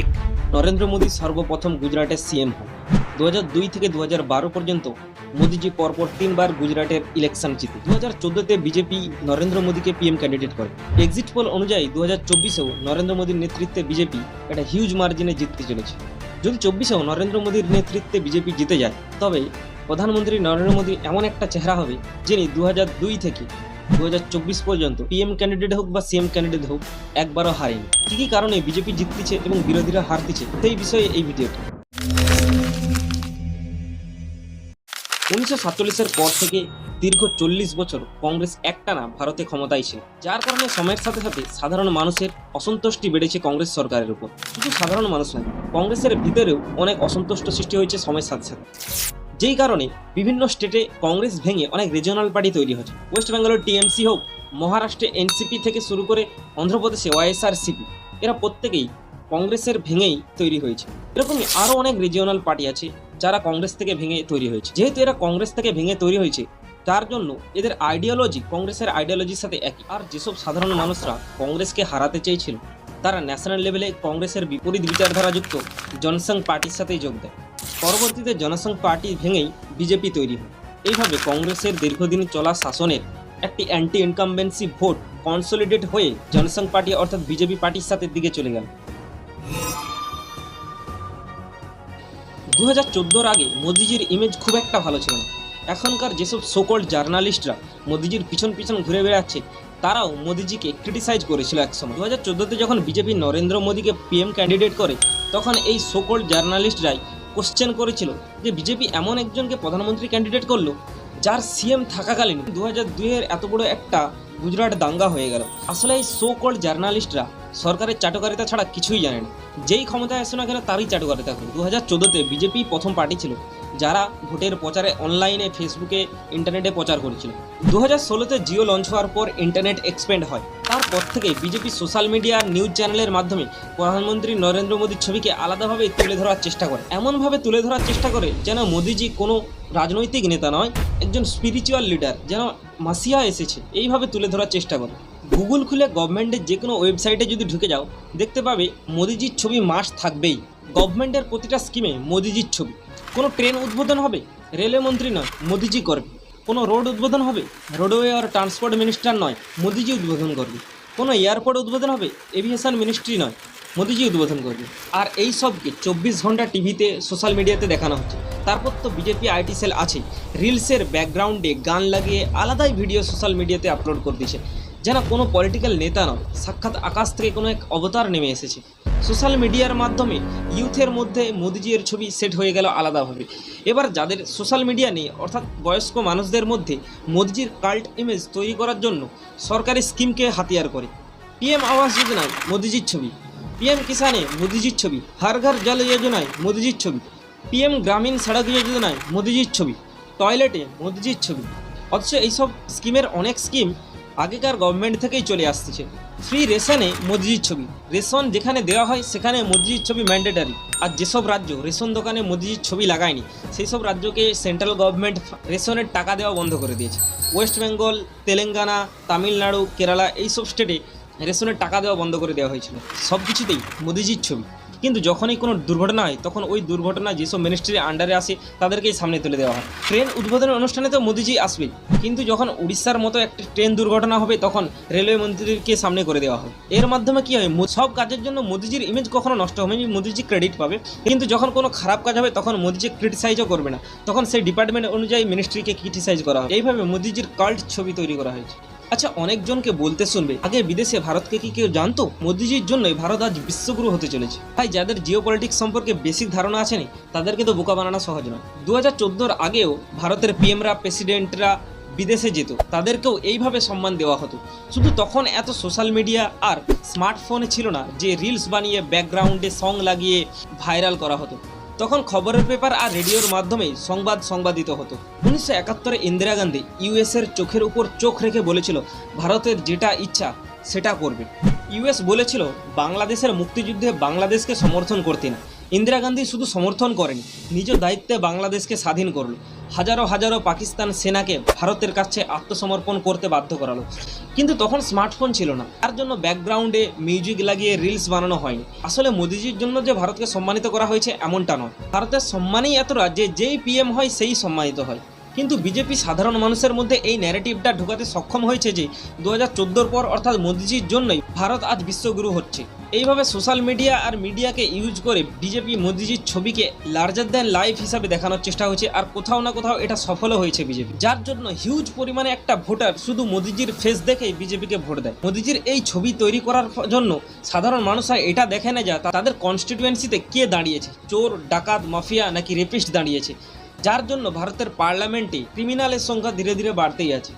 এক নরেন্দ্র মোদী সর্বপ্রথম গুজরাটের সিএম হন। দু থেকে দু পর্যন্ত মোদীজি পরপর তিনবার গুজরাটের ইলেকশন জিতে। দু হাজার চোদ্দোতে বিজেপি নরেন্দ্র মোদীকে পিএম ক্যান্ডিডেট করে। এক্সিট পোল অনুযায়ী দু হাজার চব্বিশেও নরেন্দ্র মোদীর নেতৃত্বে বিজেপি একটা হিউজ মার্জিনে জিততে চলেছে। যদি চব্বিশেও নরেন্দ্র মোদীর নেতৃত্বে বিজেপি জিতে যায়, তবে প্রধানমন্ত্রী নরেন্দ্র মোদী এমন একটা চেহারা হবে, যিনি দু থেকে দু হাজার চব্বিশ পর্যন্ত পিএম ক্যান্ডিডেট হোক বা সিএম ক্যান্ডিডেট হোক, একবারও হারেনি। কি কি কারণে বিজেপি জিততেছে এবং বিরোধীরা হারতেছে সেই বিষয়ে এই ভিডিওটি উনিশশো সাতচল্লিশের পর থেকে দীর্ঘ চল্লিশ বছর কংগ্রেস একটানা ভারতে ক্ষমতায় ছিল। যার কারণে সময়ের সাথে সাথে সাধারণ মানুষের অসন্তুষ্টি বেড়েছে কংগ্রেস সরকারের উপর। শুধু সাধারণ মানুষ নয়, কংগ্রেসের ভিতরেও অনেক অসন্তুষ্ট সৃষ্টি হয়েছে সময়ের সাথে সাথে। যেই কারণে বিভিন্ন স্টেটে কংগ্রেস ভেঙে অনেক রিজিওনাল পার্টি তৈরি হচ্ছে। ওয়েস্ট বেঙ্গলের টিএমসি হোক মহারাষ্ট্রে এনসিপি থেকে শুরু করে অন্ধ্রপ্রদেশে ওয়াইএসআরসিপি এরা প্রত্যেকেই কংগ্রেসের ভেঙেই তৈরি হয়েছে। এরকমই আরও অনেক রিজিওনাল পার্টি আছে যারা কংগ্রেস থেকে ভেঙে তৈরি হয়েছে। যেহেতু এরা কংগ্রেস থেকে ভেঙে তৈরি হয়েছে, তার জন্য এদের আইডিওলজি কংগ্রেসের আইডিওলজির সাথে একই। আর যেসব সাধারণ মানুষরা কংগ্রেসকে হারাতে চেয়েছিল, তারা ন্যাশনাল লেভেলে কংগ্রেসের বিপরীত বিচারধারাযুক্ত জনসংঘ পার্টির সাথেই যোগ দেয়। পরবর্তীতে জনসংঘ পার্টি ভেঙেই বিজেপি তৈরি হয়। এইভাবে কংগ্রেসের দীর্ঘদিন চলা শাসনের একটি অ্যান্টি ইনকামবেন্সি ভোট কনসোলিডেট হয়ে জনসংঘ পার্টি অর্থাৎ বিজেপি পার্টির সাথে দিকে চলে গেল। দু হাজার চোদ্দোর আগে মোদিজির ইমেজ খুব একটা ভালো ছিল না। এখনকার যেসব সোকল্ড জার্নালিস্টরা মোদিজির পিছন পিছন ঘুরে বেড়াচ্ছে, তারাও মোদিজিকে ক্রিটিসাইজ করেছিল একসময় দু হাজার চোদ্দোতে যখন বিজেপি নরেন্দ্র মোদীকে পিএম ক্যান্ডিডেট করে, তখন এই সোকল্ড জার্নালিস্টরাই কোশ্চেন করেছিল যে বিজেপি এমন একজনকে প্রধানমন্ত্রী ক্যান্ডিডেট করল, যার সিএম থাকাকালীন দু হাজার দুইয়ের এত বড় একটা গুজরাট দাঙ্গা হয়ে গেল। আসলে এই সো কল্ড জার্নালিস্টরা সরকারের চাটকারিতা ছাড়া কিছুই জানে না। যেই ক্ষমতায় আসে না কেন তারই চাটকারিতা করে দু হাজার চোদ্দোতে বিজেপি প্রথম পার্টি ছিল। যারা ভোটের প্রচারে অনলাইনে ফেসবুকে ইন্টারনেটে প্রচার করেছিল। দু হাজার ষোলোতে জিও লঞ্চ হওয়ার পর ইন্টারনেট এক্সপেন্ড হয়। তারপর থেকে বিজেপি সোশ্যাল মিডিয়া নিউজ চ্যানেলের মাধ্যমে প্রধানমন্ত্রী নরেন্দ্র মোদীর ছবিকে আলাদাভাবে তুলে ধরার চেষ্টা করে। এমনভাবে তুলে ধরার চেষ্টা করে যেন মোদিজি কোনো রাজনৈতিক নেতা নয়, একজন স্পিরিচুয়াল লিডার যেন মাসিয়া এসেছে। এইভাবে তুলে ধরার চেষ্টা করে। গুগল খুলে গভর্নমেন্টের যে কোনো ওয়েবসাইটে যদি ঢুকে যাও, দেখতে পাবে মোদিজির ছবি মাস থাকবেই। গভর্নমেন্টের প্রতিটা স্কিমে মোদিজির ছবি। কোনো ট্রেন উদ্বোধন হবে? রেলওয়ে মন্ত্রী নয়, মোদিজি করবে। কোনো রোড উদ্বোধন হবে? রোডওয়ে আর ট্রান্সপোর্ট মিনিস্টার নয়, মোদিজি উদ্বোধন করবে। কোনো এয়ারপোর্ট উদ্বোধন হবে? এভিয়েশন মিনিস্ট্রি নয়, মোদিজি উদ্বোধন করবে। আর এই সবকে চব্বিশ ঘণ্টা টিভিতে, সোশ্যাল মিডিয়াতে দেখানো হচ্ছে? তারপর তো বিজেপি আইটি সেল আছে রিলসের ব্যাকগ্রাউন্ডে গান লাগিয়ে আলাদাই ভিডিও সোশ্যাল মিডিয়াতে আপলোড করে দিয়েছে। যেন কোনো পলিটিক্যাল নেতা নয় সাক্ষাৎ আকাশ থেকে কোনো এক অবতার নেমে এসেছে। সোশ্যাল মিডিয়ার মাধ্যমে ইউথের মধ্যে মোদিজির ছবি সেট হয়ে গেল আলাদাভাবে। এবার যাদের সোশ্যাল মিডিয়া নেই, অর্থাৎ বয়স্ক মানুষদের মধ্যে মোদিজির কাল্ট ইমেজ তৈরি করার জন্য সরকারি স্কিমকে হাতিয়ার করে। পিএম আবাস যোজনায় মোদিজির ছবি। পিএম কিষানে মোদিজির ছবি। হর ঘর জল যোজনায় মোদিজির ছবি। পিএম গ্রামীণ সড়ক যোজনায় মোদিজির ছবি। টয়লেটে মোদিজির ছবি। অথচ এইসব স্কিমের অনেক স্কিম আগেকার গভর্নমেন্ট থেকেই চলে আসতেছে ফ্রি রেশনে মোদিজির ছবি। রেশন যেখানে দেওয়া হয়, সেখানে মোদিজির ছবি ম্যান্ডেটারি আর যেসব রাজ্য, রেশন দোকানে মোদিজির ছবি লাগায়নি সেই সব রাজ্যকে সেন্ট্রাল গভর্নমেন্ট রেশনের টাকা দেওয়া বন্ধ করে দিয়েছে। ওয়েস্ট বেঙ্গল তেলেঙ্গানা তামিলনাড়ু কেরালা এইসব স্টেটে রেশনের টাকা দেওয়া বন্ধ করে দেওয়া হয়েছিল। সব কিছুতেই মোদিজির ছবি। কিন্তু যখনই কোনো দুর্ঘটনা হয়, তখন ওই দুর্ঘটনা যেসব মিনিস্ট্রির আন্ডারে আসে, তাদেরকেই সামনে তুলে দেওয়া হয়। ট্রেন উদ্বোধনের অনুষ্ঠানে তো মোদিজি আসবেই। কিন্তু যখন উড়িষ্যার মতো একটি ট্রেন দুর্ঘটনা হবে, তখন রেলওয়ে মন্ত্রীকে সামনে করে দেওয়া হয় এর মাধ্যমে কি হয় সব কাজের জন্য মোদিজির ইমেজ কখনো নষ্ট হবে না, মোদিজি ক্রেডিট পাবে। কিন্তু যখন কোনো খারাপ কাজ হবে, তখন মোদিজি ক্রিটিসাইজও করবে না। তখন সেই ডিপার্টমেন্ট অনুযায়ী মিনিস্ট্রিকে ক্রিটিসাইজ করা হয়। এইভাবে মোদিজির কাল্ট ছবি তৈরি করা হয়েছে। আচ্ছা অনেকজনকে বলতে শুনবে, আগে বিদেশে ভারতকে কি কেউ জানতো? মোদিজির জন্যই ভারত আজ বিশ্বগুরু হতে চলেছে। তাই যাদের জিও সম্পর্কে বেসিক ধারণা আছে নি, তাদেরকে তো বোকা বানানো সহজ নয়। দু হাজার আগেও ভারতের পিএমরা প্রেসিডেন্টরা বিদেশে যেত, তাদেরকেও এইভাবে সম্মান দেওয়া হতো। শুধু তখন এত সোশ্যাল মিডিয়া আর স্মার্টফোনে ছিল না, যে রিলস বানিয়ে ব্যাকগ্রাউন্ডে সং লাগিয়ে ভাইরাল করা হতো। তখন খবরের পেপার আর রেডিওর মাধ্যমেই সংবাদ সংবাদিত হতো। উনিশশো একাত্তরে ইন্দিরা গান্ধী ইউএসের চোখের উপর চোখ রেখে বলেছিল, ভারতের যেটা ইচ্ছা, সেটা করবে। ইউএস বলেছিল, বাংলাদেশের মুক্তিযুদ্ধে বাংলাদেশকে সমর্থন করতে না। ইন্দিরা গান্ধী শুধু সমর্থন করেনি, নিজ দায়িত্বে বাংলাদেশকে স্বাধীন করল। হাজারো হাজারো পাকিস্তান সেনাকে ভারতের কাছে আত্মসমর্পণ করতে বাধ্য করালো। কিন্তু তখন স্মার্টফোন ছিল না। তার জন্য ব্যাকগ্রাউন্ডে মিউজিক লাগিয়ে রিলস বানানো হয়নি। আসলে মোদিজির জন্য যে ভারতকে সম্মানিত করা হয়েছে এমনটা নয়। ভারতের সম্মানই এতটা যে যেই পিএম হয় সেই সম্মানিত হয়। কিন্তু বিজেপি সাধারণ মানুষের মধ্যে এই ন্যারেটিভটা ঢোকাতে সক্ষম হয়েছে যে দু হাজার পর অর্থাৎ মোদিজির জন্যই ভারত আজ বিশ্বগুরু হচ্ছে। এইভাবে সোশ্যাল মিডিয়া আর মিডিয়াকে ইউজ করে বিজেপি মোদিজির ছবিকে লার্জার দ্যান লাইফ হিসাবে দেখানোর চেষ্টা হয়েছে, আর কোথাও না কোথাও এটা সফলও হয়েছে বিজেপি। যার জন্য হিউজ পরিমাণে একটা ভোটার শুধু মোদিজির ফেস দেখেই বিজেপিকে ভোট দেয়। মোদিজির এই ছবি তৈরি করার জন্য সাধারণ মানুষরা এটা দেখে না যা তাদের কনস্টিটুয়েন্সিতে কে দাঁড়িয়েছে? চোর, ডাকাত, মাফিয়া নাকি রেপিস্ট দাঁড়িয়েছে? যার জন্য ভারতের পার্লামেন্টে ক্রিমিনালের সংখ্যা ধীরে ধীরে বাড়তেই আছে।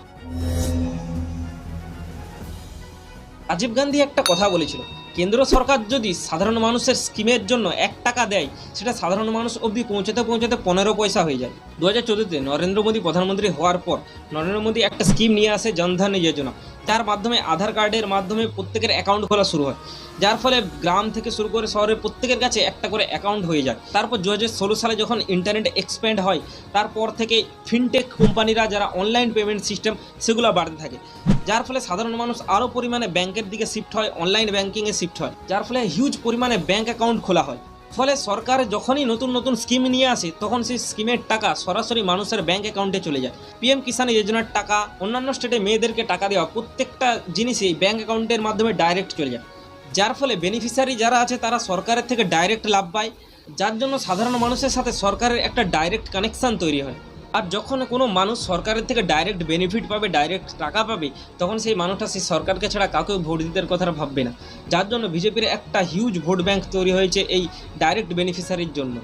রাজীব গান্ধী একটা কথা বলেছিল কেন্দ্র সরকার যদি সাধারণ মানুষের স্কিমের জন্য এক টাকা দেয়, সেটা সাধারণ মানুষ অবধি পৌঁছাতে পৌঁছাতে পনেরো পয়সা হয়ে যায়। দু হাজার চোদ্দোতে নরেন্দ্র মোদী প্রধানমন্ত্রী হওয়ার পর নরেন্দ্র মোদী একটা স্কিম নিয়ে আসে জনধন যোজনা তার মাধ্যমে আধার কার্ডের মাধ্যমে প্রত্যেকের অ্যাকাউন্ট খোলা শুরু হয়। যার ফলে গ্রাম থেকে শুরু করে শহরের প্রত্যেকের কাছে একটা করে অ্যাকাউন্ট হয়ে যায়। তারপর দু হাজার ষোলো সালে যখন ইন্টারনেট এক্সপ্যান্ড হয়, তারপর থেকে ফিনটেক কোম্পানিরা যারা অনলাইন পেমেন্ট সিস্টেম সেগুলো বাড়তে থাকে। যার ফলে সাধারণ মানুষ আরও পরিমাণে ব্যাংকের দিকে শিফট হয় অনলাইন ব্যাংকিংয়ে শিফট হয়। যার ফলে হিউজ পরিমাণে ব্যাঙ্ক অ্যাকাউন্ট খোলা হয়। ফলে সরকার যখনই নতুন নতুন স্কিম নিয়ে আসে, তখন সেই স্কিমের টাকা সরাসরি মানুষের ব্যাঙ্ক অ্যাকাউন্টে চলে যায়। পিএম কিষাণ যোজনার টাকা, অন্যান্য স্টেটে মেয়েদেরকে টাকা দেওয়া, প্রত্যেকটা জিনিসই ব্যাঙ্ক অ্যাকাউন্টের মাধ্যমে ডাইরেক্ট চলে যায়। যার ফলে বেনিফিশিয়ারি যারা আছে, তারা সরকারের থেকে ডাইরেক্ট লাভ পায়। যার জন্য সাধারণ মানুষের সাথে সরকারের একটা ডাইরেক্ট কানেকশান তৈরি হয়। আর যখন কোনো মানুষ সরকারের থেকে ডাইরেক্ট বেনিফিট পাবে ডাইরেক্ট টাকা পাবে, তখন সেই মানুষটা সেই সরকারকে ছাড়া কাউকে ভোট দিতে কথা ভাববে না। যার জন্য বিজেপির একটা হিউজ ভোট ব্যাংক তৈরি হয়েছে এই ডাইরেক্ট বেনিফিশিয়ারির জন্য।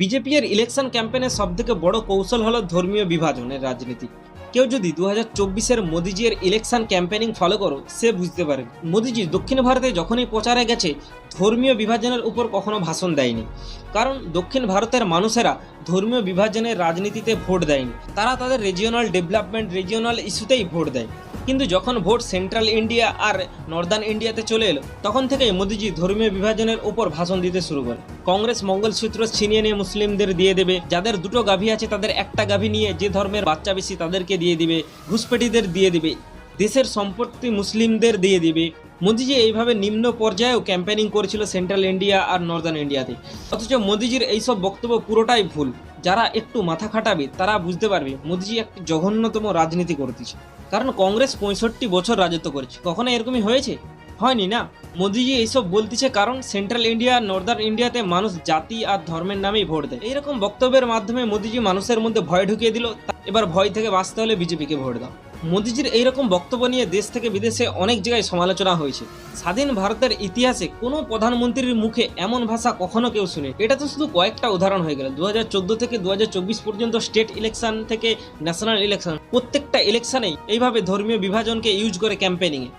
বিজেপি এর ইলেকশন ক্যাম্পেইনের সবথেকে বড় কৌশল হলো ধর্মীয় বিভাজনের রাজনীতি। কেউ যদি দু হাজার চব্বিশের মোদিজির ইলেকশন ক্যাম্পেনিং ফলো করো, সে বুঝতে পারে। মোদিজি দক্ষিণ ভারতে যখনই প্রচারে গেছে ধর্মীয় বিভাজনের উপর কখনো ভাষণ দেয়নি। কারণ দক্ষিণ ভারতের মানুষেরা ধর্মীয় বিভাজনের রাজনীতিতে ভোট দেয়নি। তারা তাদের রিজিওনাল ডেভেলপমেন্ট রিজিওনাল ইস্যুতেই ভোট দেয়। কিন্তু যখন ভোট সেন্ট্রাল ইন্ডিয়া আর নর্দার্ন ইন্ডিয়াতে চলে এলো, তখন থেকেই মোদিজি ধর্মীয় বিভাজনের উপর ভাষণ দিতে শুরু করে কংগ্রেস মঙ্গলসূত্র ছিনিয়ে নিয়ে মুসলিমদের দিয়ে দেবে। যাদের দুটো গাভী আছে, তাদের একটা গাভী নিয়ে যে ধর্মের বাচ্চা বেশি, তাদেরকে দিয়ে দিবে। ঘুষপেটিদের দিয়ে দিবে। দেশের সম্পত্তি মুসলিমদের দিয়ে দিবে। মোদিজি এইভাবে নিম্ন পর্যায়েও ক্যাম্পেনিং করেছিল সেন্ট্রাল ইন্ডিয়া আর নর্দার্ন ইন্ডিয়াতে অথচ মোদিজির এইসব বক্তব্য পুরোটাই ভুল। যারা একটু মাথা খাটাবে, তারা বুঝতে পারবে মোদিজি একটি জঘন্যতম রাজনীতি করতেছে। কারণ কংগ্রেস পঁয়ষট্টি বছর রাজত্ব করেছে। কখনো এরকমই হয়েছে? হয়নি না। মোদিজি এইসব বলতেছে কারণ সেন্ট্রাল ইন্ডিয়া নর্দার্ন ইন্ডিয়াতে মানুষ জাতি আর ধর্মের নামেই ভোট দেয়। এইরকম বক্তব্যের মাধ্যমে মোদিজি মানুষের মধ্যে ভয় ঢুকিয়ে দিল। এবার ভয় থেকে বাঁচতে হলে বিজেপিকে ভোট দাও। মোদিজির এইরকম বক্তব্য নিয়ে দেশ থেকে বিদেশে অনেক জায়গায় সমালোচনা হয়েছে। স্বাধীন ভারতের ইতিহাসে কোনো প্রধানমন্ত্রীর মুখে এমন ভাষা কখনো কেউ শুনে এটা তো শুধু কয়েকটা উদাহরণ হয়ে গেল। দু হাজার চোদ্দ থেকে দু হাজার চব্বিশ পর্যন্ত স্টেট ইলেকশন থেকে ন্যাশনাল ইলেকশন প্রত্যেকটা ইলেকশনেই এইভাবে ধর্মীয় বিভাজনকে ইউজ করে ক্যাম্পেনিংয়ে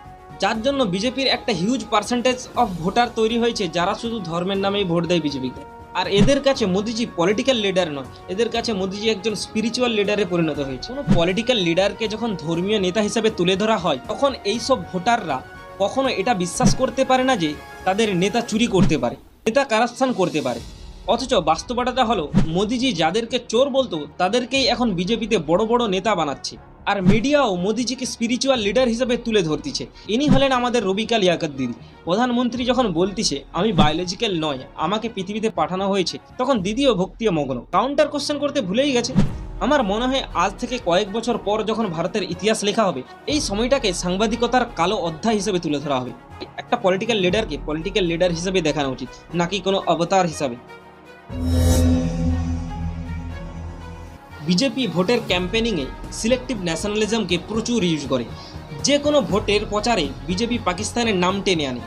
যার জন্য বিজেপির একটা হিউজ পার্সেন্টেজ অফ ভোটার তৈরি হয়েছে, যারা শুধু ধর্মের নামেই ভোট দেয় বিজেপিকে। আর এদের কাছে মোদিজি পলিটিক্যাল লিডার নয়। এদের কাছে মোদিজি একজন স্পিরিচুয়াল লিডারে পরিণত হয়েছে। কোনো পলিটিক্যাল লিডারকে যখন ধর্মীয় নেতা হিসেবে তুলে ধরা হয়, তখন এই সব ভোটাররা কখনো এটা বিশ্বাস করতে পারে না যে তাদের নেতা চুরি করতে পারে, নেতা কারাপশন করতে পারে। অথচ বাস্তবতাটা হলো, মোদিজি যাদেরকে চোর বলতো, তাদেরকেই এখন বিজেপিতে বড় বড় নেতা বানাচ্ছে। আর মিডিয়াও মোদিজিকে স্পিরিচুয়াল লিডার হিসেবে তুলে ধরতিছে। ইনি হলেন আমাদের রবিকা লিয়াকত প্রধানমন্ত্রী যখন বলতিছে, আমি বায়োলজিক্যাল নয়, আমাকে পৃথিবীতে পাঠানো হয়েছে, তখন দিদিও ভক্তিও মগ্ন। কাউন্টার কোশ্চেন করতে ভুলেই গেছে। আমার মনে হয় আজ থেকে কয়েক বছর পর যখন ভারতের ইতিহাস লেখা হবে, এই সময়টাকে সাংবাদিকতার কালো অধ্যায় হিসেবে তুলে ধরা হবে। একটা পলিটিক্যাল লিডারকে পলিটিক্যাল লিডার হিসেবে দেখানো উচিত, নাকি কোনো অবতার হিসাবে? বিজেপি ভোটের ক্যাম্পেনিংয়ে সিলেক্টিভ ন্যাশনালিজমকে প্রচুর ইউজ করে। যে কোনো ভোটের প্রচারে বিজেপি পাকিস্তানের নাম টেনে আনে।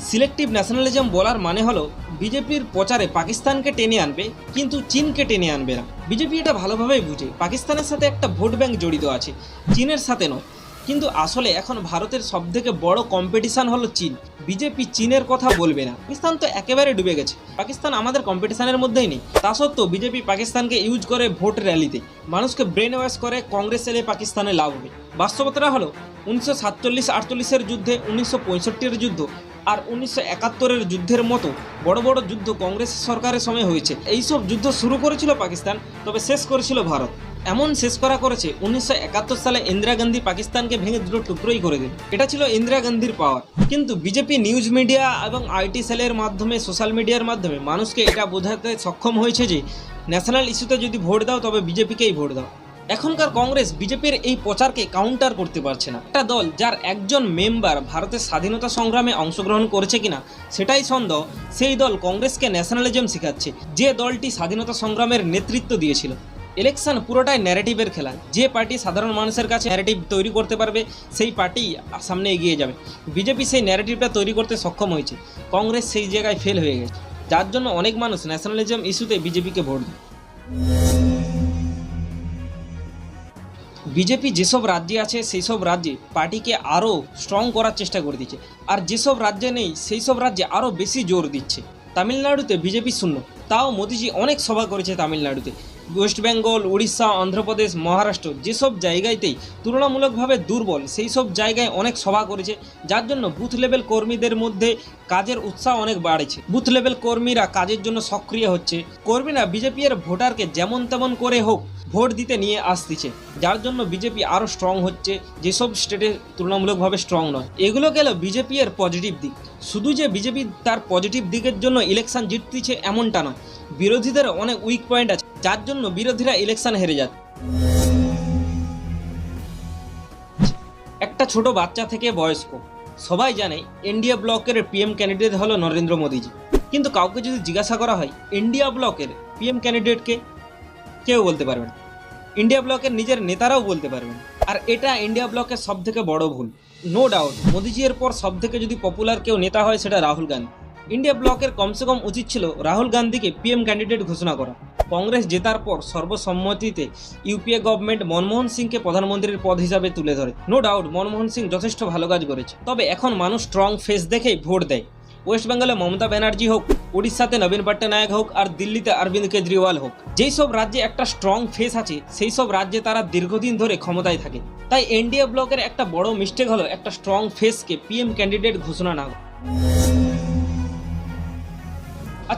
সিলেক্টিভ ন্যাশনালিজম বলার মানে হলো, বিজেপির প্রচারে পাকিস্তানকে টেনে আনবে, কিন্তু চীনকে টেনে আনবে না। বিজেপি এটা ভালোভাবেই বুঝে। পাকিস্তানের সাথে একটা ভোট ব্যাঙ্ক জড়িত আছে। চীনের সাথে নয়। কিন্তু আসলে এখন ভারতের সবথেকে বড় কম্পিটিশন হলো চীন। বিজেপি চীনের কথা বলবে না। পাকিস্তান তো একেবারে ডুবে গেছে। পাকিস্তান আমাদের কম্পিটিশনের মধ্যেই নেই। তা সত্ত্বেও বিজেপি পাকিস্তানকে ইউজ করে ভোট র্যালিতে মানুষকে ব্রেন ওয়াশ করে কংগ্রেস এলে পাকিস্তানে লাভ হবে। বাস্তবতাটা হলো উনিশশো সাতচল্লিশ আটচল্লিশের যুদ্ধে, উনিশশো পঁয়ষট্টির যুদ্ধ আর উনিশশো একাত্তরের যুদ্ধের মতো বড় বড় যুদ্ধ কংগ্রেস সরকারের সময় হয়েছে। এইসব যুদ্ধ শুরু করেছিল পাকিস্তান, তবে শেষ করেছিল ভারত। এমন শেষ করা করেছে, উনিশশো একাত্তর সালে ইন্দিরা গান্ধী পাকিস্তানকে ভেঙে দুটো টুকরোই করে দিল। এটা ছিল ইন্দিরা গান্ধীর পাওয়ার কিন্তু বিজেপি নিউজ মিডিয়া এবং আইটি সেলের মাধ্যমে সোশ্যাল মিডিয়ার মাধ্যমে মানুষকে এটা বোঝাতে সক্ষম হয়েছে যে ন্যাশনাল ইস্যুতে যদি ভোট দাও, তবে বিজেপিকেই ভোট দাও। এখনকার কংগ্রেস বিজেপির এই প্রচারকে কাউন্টার করতে পারছে না। একটা দল যার একজন মেম্বার ভারতের স্বাধীনতা সংগ্রামে অংশগ্রহণ করেছে কিনা, সেটাই সন্দেহ। সেই দল কংগ্রেসকে ন্যাশনালিজম শেখাচ্ছে। যে দলটি স্বাধীনতা সংগ্রামের নেতৃত্ব দিয়েছিল। ইলেকশন পুরোটাই ন্যারেটিভের খেলা। যে পার্টি সাধারণ মানুষের কাছে ন্যারেটিভ তৈরি করতে পারবে, সেই পার্টি সামনে এগিয়ে যাবে। বিজেপি সেই ন্যারেটিভটা তৈরি করতে সক্ষম হয়েছে। কংগ্রেস সেই জায়গায় ফেল হয়ে গেছে। যার জন্য অনেক মানুষ ন্যাশনালিজম ইস্যুতে বিজেপিকে ভোট দেয়। বিজেপি যেসব রাজ্যে আছে সেই সব রাজ্যে পার্টিকে আরও স্ট্রং করার চেষ্টা করে দিচ্ছে। আর যেসব রাজ্যে নেই সেই সব রাজ্যে আরও বেশি জোর দিচ্ছে। তামিলনাড়ুতে বিজেপি শূন্য, তাও মোদিজি অনেক সভা করেছে তামিলনাড়ুতে। ওয়েস্ট বেঙ্গল উড়িষ্যা অন্ধ্রপ্রদেশ মহারাষ্ট্র যেসব জায়গাতেই তুলনামূলকভাবে দুর্বল সেই সব জায়গায় অনেক সভা করেছে, যার জন্য বুথ লেভেল কর্মীদের মধ্যে কাজের উৎসাহ অনেক বাড়েছে। বুথ লেভেল কর্মীরা কাজের জন্য সক্রিয় হচ্ছে। কর্মীরা বিজেপি এর ভোটারকে যেমন তেমন করে হোক ভোট দিতে নিয়ে আসতেছে, যার জন্য বিজেপি আরও স্ট্রং হচ্ছে, যেসব স্টেটে তুলনামূলকভাবে স্ট্রং নয়। এগুলো গেল বিজেপি এর পজিটিভ দিক। শুধু যে বিজেপি তার পজিটিভ দিকের জন্য ইলেকশন জিততেছে এমনটা নয়। বিরোধীদের অনেক উইক পয়েন্ট আছে, যার জন্য বিরোধীরা ইলেকশন হেরে যাচ্ছে একটা ছোট বাচ্চা থেকে বয়স্ক, সবাই জানে ইন্ডিয়া ব্লকের পিএম ক্যান্ডিডেট হলো নরেন্দ্র মোদীজি। কিন্তু কাউকে যদি জিজ্ঞাসা করা হয় ইন্ডিয়া ব্লকের পিএম ক্যান্ডিডেটকে কেউ বলতে পারবে না। ইন্ডিয়া ব্লকের নিজের নেতারাও বলতে পারবেন আর এটা ইন্ডিয়া ব্লকের সব থেকে বড় ভুল। নো ডাউট মোদিজির পর সব থেকে যদি পপুলার কেউ নেতা হয়, সেটা রাহুল গান্ধী। ইন্ডিয়া ব্লকের কমসে কম উচিত ছিল রাহুল গান্ধীকে পিএম ক্যান্ডিডেট ঘোষণা করা। কংগ্রেস জেতার পর সর্বসম্মতিতে ইউপিএ গভর্নমেন্ট মনমোহন সিংকে প্রধানমন্ত্রীর পদ হিসাবে তুলে ধরে। নো ডাউট মনমোহন সিং যথেষ্ট ভালো কাজ করেছে। তবে এখন মানুষ স্ট্রং ফেস দেখেই ভোট দেয়। ওয়েস্ট বেঙ্গলে মমতা ব্যানার্জি হোক, উড়িষ্যাতে নবীন পট্টনায়ক হোক, আর দিল্লিতে অরবিন্দ কেজরিওয়াল হোক, যেই সব রাজ্যে একটা স্ট্রং ফেস আছে, সেই সব রাজ্যে তারা দীর্ঘদিন ধরে ক্ষমতায় থাকে। তাই এনডিএ ব্লকের একটা বড় মিস্টেক হলো একটা স্ট্রং ফেসকে পিএম ক্যান্ডিডেট ঘোষণা না।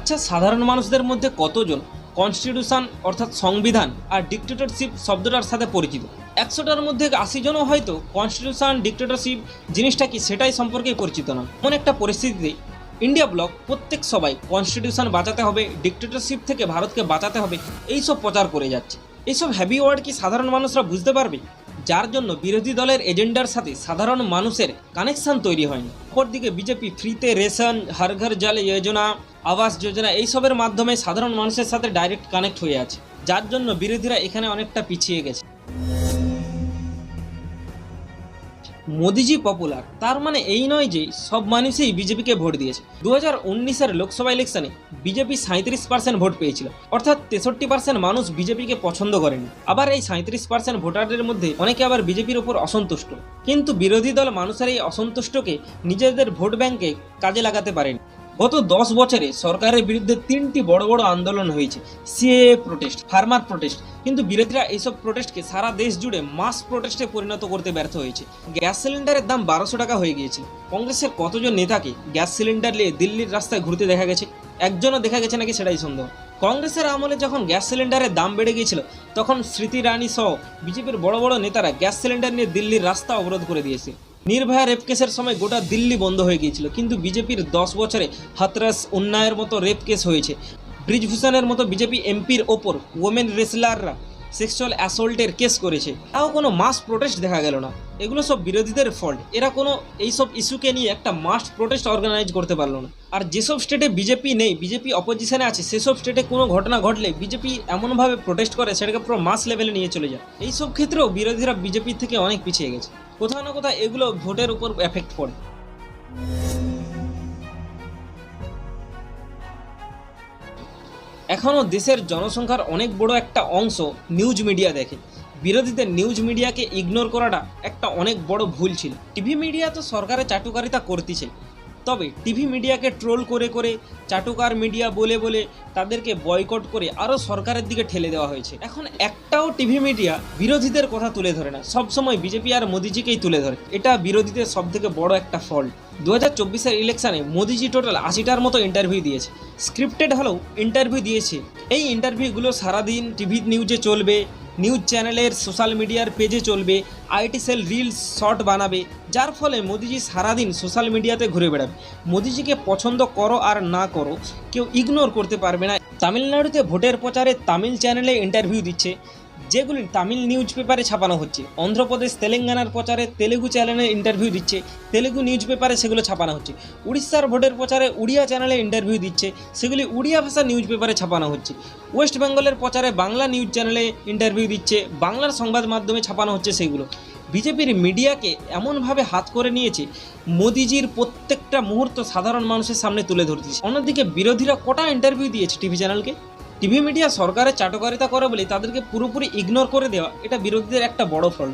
আচ্ছা সাধারণ মানুষদের মধ্যে কতজন কনস্টিটিউশন অর্থাৎ সংবিধান আর ডিক্টেটরশিপ শব্দটার সাথে পরিচিত? একশোটার মধ্যে আশি জনও হয়তো কনস্টিটিউশন ডিক্টেটরশিপ জিনিসটা কি সেটাই সম্পর্কে পরিচিত না এমন একটা পরিস্থিতিতে ইন্ডিয়া ব্লক প্রত্যেক সবাই কনস্টিটিউশন বাঁচাতে হবে ডিক্টেটরশিপ থেকে ভারতকে বাঁচাতে হবে, এইসব প্রচার করে যাচ্ছে। এইসব হ্যাভি ওয়ার্ড কি সাধারণ মানুষরা বুঝতে পারবে? যার জন্য বিরোধী দলের এজেন্ডার সাথে সাধারণ মানুষের কানেকশন তৈরি হয়নি। অপরদিকে বিজেপি ফ্রিতে রেশন, হর ঘর জল যোজনা, আবাস যোজনা এইসবের মাধ্যমে সাধারণ মানুষের সাথে ডাইরেক্ট কানেক্ট হয়ে আছে। যার জন্য বিরোধীরা এখানে অনেকটা পিছিয়ে গেছে। মোদিজি পপুলার তার মানে এই নয় যে সব মানুষই বিজেপিকে ভোট দিয়েছে। দু হাজার উনিশের লোকসভা ইলেকশনে বিজেপি সাঁত্রিশ পার্সেন্ট ভোট পেয়েছিল, অর্থাৎ তেষট্টি পার্সেন্ট মানুষ বিজেপিকে পছন্দ করেনি। আবার এই সাঁত্রিশ পার্সেন্ট ভোটারদের মধ্যে অনেকে আবার বিজেপির ওপর অসন্তুষ্ট। কিন্তু বিরোধী দল মানুষের এই অসন্তুষ্টকে নিজেদের ভোট ব্যাংকে কাজে লাগাতে পারেনি। গত দশ বছরে সরকারের বিরুদ্ধে তিনটি বড় বড় আন্দোলন হয়েছে। সিএ প্রোটেস্ট ফার্মার প্রোটেস্ট কিন্তু বিরোধীরা এইসব প্রোটেস্টকে সারা দেশ জুড়ে মাস প্রোটেস্টে পরিণত করতে ব্যর্থ হয়েছে। গ্যাস সিলিন্ডারের দাম বারোশো টাকা হয়ে গিয়েছে কংগ্রেসের কতজন নেতাকে গ্যাস সিলিন্ডার নিয়ে দিল্লির রাস্তায় ঘুরতে দেখা গেছে? একজনও দেখা গেছে নাকি সেটাই সন্দেহ। কংগ্রেসের আমলে যখন গ্যাস সিলিন্ডারের দাম বেড়ে গিয়েছিল, তখন স্মৃতি রানী সহ বিজেপির বড় বড় নেতারা গ্যাস সিলিন্ডার নিয়ে দিল্লির রাস্তা অবরোধ করে দিয়েছে। নির্ভয়া রেপ কেসের সময় গোটা দিল্লি বন্ধ হয়ে গিয়েছিল, কিন্তু বিজেপির দশ বছরে হাতরাস উন্নয়ের মতো রেপ কেস হয়েছে। ব্রিজভূষণের মতো বিজেপি এমপির ওপর ওমেন রেসলাররা সেক্সুয়াল অ্যাসল্টের কেস করেছে। তাও কোনো মাস প্রোটেস্ট দেখা গেল না। এগুলো সব বিরোধীদের ফল্ট এরা কোনো এইসব ইস্যুকে নিয়ে একটা মাস প্রোটেস্ট অর্গানাইজ করতে পারল না। আর যেসব স্টেটে বিজেপি নেই, বিজেপি অপোজিশনে আছে, সেসব স্টেটে কোনো ঘটনা ঘটলে বিজেপি এমনভাবে প্রোটেস্ট করে, সেটাকে পুরো মাস লেভেলে নিয়ে চলে যায়। এইসব ক্ষেত্রেও বিরোধীরা বিজেপির থেকে অনেক পিছিয়ে গেছে। কোথাও না কোথাও এগুলো ভোটের উপর এফেক্ট পড়ে। এখনও দেশের জনসংখ্যার অনেক বড় একটা অংশ নিউজ মিডিয়া দেখে। বিরোধীদের নিউজ মিডিয়াকে ইগনোর করাটা একটা অনেক বড় ভুল ছিল। টিভি মিডিয়া তো সরকারের চাটুকারিতা করতেছে। তবে টিভি মিডিয়াকে ট্রোল করে করে চাটুকার মিডিয়া বলে বলে তাদেরকে বয়কট করে আরও সরকারের দিকে ঠেলে দেওয়া হয়েছে। এখন একটাও টিভি মিডিয়া বিরোধীদের কথা তুলে ধরে না। সবসময় বিজেপি আর মোদিজিকেই তুলে ধরে। এটা বিরোধীদের সব থেকে বড় একটা ফল্ট। দু হাজার চব্বিশের ইলেকশানে মোদিজি টোটাল আশিটার মতো ইন্টারভিউ দিয়েছে। স্ক্রিপ্টেড হলেও ইন্টারভিউ দিয়েছে। এই ইন্টারভিউগুলো সারাদিন টিভি নিউজে চলবে নিউজ চ্যানেলের সোশ্যাল মিডিয়ার পেজে চলবে আইটি সেল রিলস শর্ট বানাবে, যার ফলে মোদিজি সারাদিন সোশ্যাল মিডিয়াতে ঘুরে বেড়াবে। মোদিজিকে পছন্দ করো আর না করো, কেউ ইগনোর করতে পারবে না। তামিলনাড়ুতে ভোটের প্রচারে তামিল চ্যানেলে ইন্টারভিউ দিচ্ছে। যেগুলি তামিল নিউজ পেপারে ছাপানো হচ্ছে। অন্ধ্রপ্রদেশ তেলেঙ্গানার প্রচারে তেলেগু চ্যানেলে ইন্টারভিউ দিচ্ছে, তেলেগু নিউজ পেপারে সেগুলো ছাপানো হচ্ছে। উড়িষ্যার ভোটের প্রচারে উড়িয়া চ্যানেলে ইন্টারভিউ দিচ্ছে, সেগুলি উড়িয়া ভাষা নিউজ পেপারে ছাপানো হচ্ছে। ওয়েস্ট বেঙ্গলের প্রচারে বাংলা নিউজ চ্যানেলে ইন্টারভিউ দিচ্ছে, বাংলার সংবাদ মাধ্যমে ছাপানো হচ্ছে সেগুলো। বিজেপির মিডিয়াকে এমনভাবে হাত করে নিয়েছে, মোদিজির প্রত্যেকটা মুহূর্ত সাধারণ মানুষের সামনে তুলে ধরতেছে অন্যদিকে বিরোধীরা কটা ইন্টারভিউ দিয়েছে টিভি চ্যানেলকে টিভি মিডিয়া সরকারের চাটকারিতা করে বলে তাদেরকে পুরোপুরি ইগনোর করে দেওয়া, এটা বিরোধীদের একটা বড় ফল।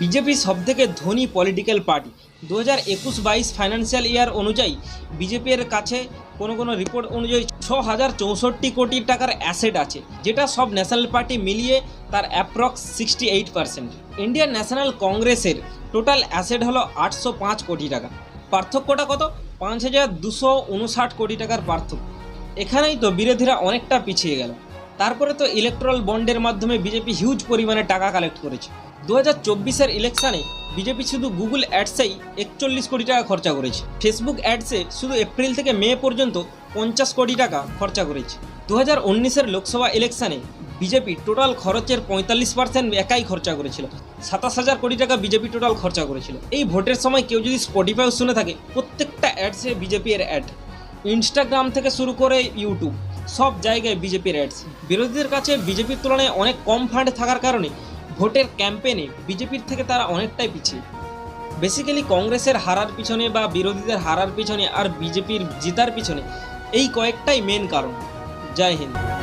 বিজেপি সবথেকে ধনী পলিটিক্যাল পার্টি দু হাজার একুশ বাইশ ফাইন্যান্সিয়াল ইয়ার অনুযায়ী বিজেপির কাছে কোনো কোনো রিপোর্ট অনুযায়ী ছ হাজার চৌষট্টি কোটি টাকার অ্যাসেট আছে, যেটা সব ন্যাশনাল পার্টি মিলিয়ে তার approx sixty eight percent Indian national কংগ্রেসের টোটাল অ্যাসেট হলো আটশো পাঁচ কোটি টাকা। পার্থক্যটা কত? পাঁচ হাজার দুশো উনষাট কোটি টাকার পার্থক্য। এখানেই তো বিরোধীরা অনেকটা পিছিয়ে গেল। তারপরে তো ইলেকট্রাল বন্ডের মাধ্যমে বিজেপি হিউজ পরিমাণে টাকা কালেক্ট করেছে। দু হাজার চব্বিশের ইলেকশানে বিজেপি শুধু গুগল অ্যাডসেই একচল্লিশ কোটি টাকা খরচা করেছে। ফেসবুক অ্যাডসে শুধু এপ্রিল থেকে মে পর্যন্ত পঞ্চাশ কোটি টাকা খরচা করেছে। দু হাজার উনিশের লোকসভা ইলেকশনে বিজেপি টোটাল খরচের পঁয়তাল্লিশ পার্সেন্ট একাই খরচা করেছিল। সাতাশ হাজার কোটি টাকা বিজেপি টোটাল খরচা করেছিল। এই ভোটের সময় কেউ যদি স্পটিফাই শুনে থাকে, প্রত্যেকটা অ্যাডসে বিজেপি এর অ্যাড ইনস্টাগ্রাম থেকে শুরু করে ইউটিউব সব জায়গায় বিজেপির অ্যাডস বিরোধীদের কাছে বিজেপির তুলনায় অনেক কম ফান্ড থাকার কারণে ভোটের ক্যাম্পেনে বিজেপির থেকে তারা অনেকটাই পিছিয়ে। বেসিক্যালি কংগ্রেসের হারার পিছনে বা বিরোধীদের হারার পিছনে আর বিজেপির জেতার পিছনে এই কয়েকটাই মেন কারণ। জয় হিন্দ।